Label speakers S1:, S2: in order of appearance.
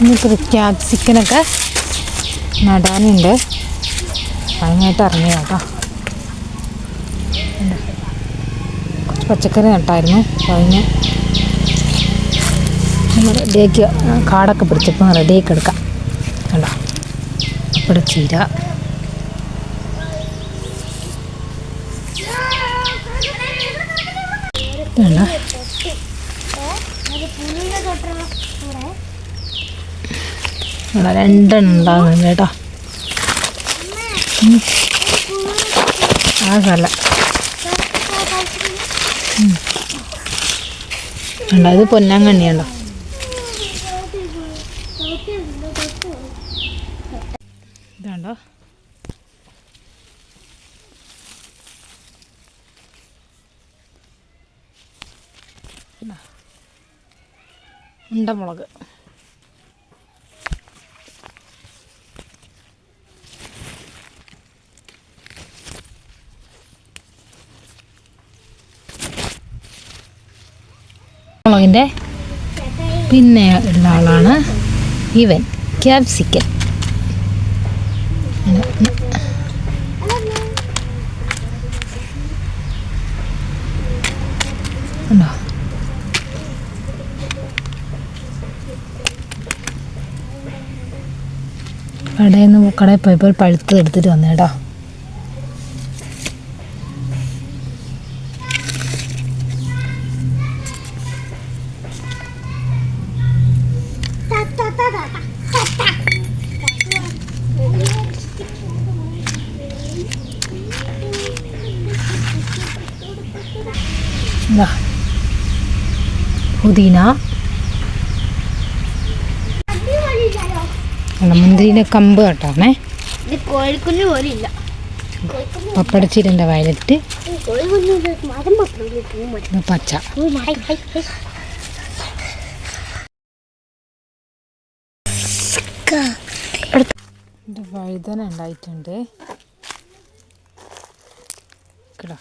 S1: ഇനിയിപ്പോൾ ക്യാപ്സിക്കനൊക്കെ നടാനുണ്ട്. അതിനായിട്ട് ഇറങ്ങിയ കേട്ടോ. കുറച്ച് പച്ചക്കറി നട്ടായിരുന്നു. അതിന് റെഡിയാക്കി കാടൊക്കെ പിടിച്ചപ്പോൾ റെഡിയാക്കി എടുക്കാം. കണ്ടോ? അപ്പോൾ ചീര. ഇതുണ്ട്? ഇവിടെ രണ്ടെണ്ണം ഉണ്ടാകുന്നുണ്ട് കേട്ടോ. ആ സ്ഥല ഉണ്ടോ ഇത് പൊന്നാങ്കണ്ണിയുണ്ടോ ഇതുണ്ടോ? ഇതാ. ഉണ്ടമുളക്. മുളകിന്റെ പിന്നെ ഉള്ള ആളാണ് ഇവൻ ക്യാപ്സിക്കൻ. കടയിൽ നിന്ന് കടയിൽ പോയപ്പോൾ പഴുത്ത് എടുത്തിട്ട് വന്നേട്ടോ പുതിന. അല്ല മുന്തിരിന്റെ കമ്പ് കേട്ടാണേ.
S2: ഇത് കോഴിക്കുഞ്ഞു പോലും ഇല്ല
S1: പപ്പടച്ചീരന്റെ വയലറ്റ് പച്ച. വഴുതന ഉണ്ടായിട്ടുണ്ട്. കേട്ടോ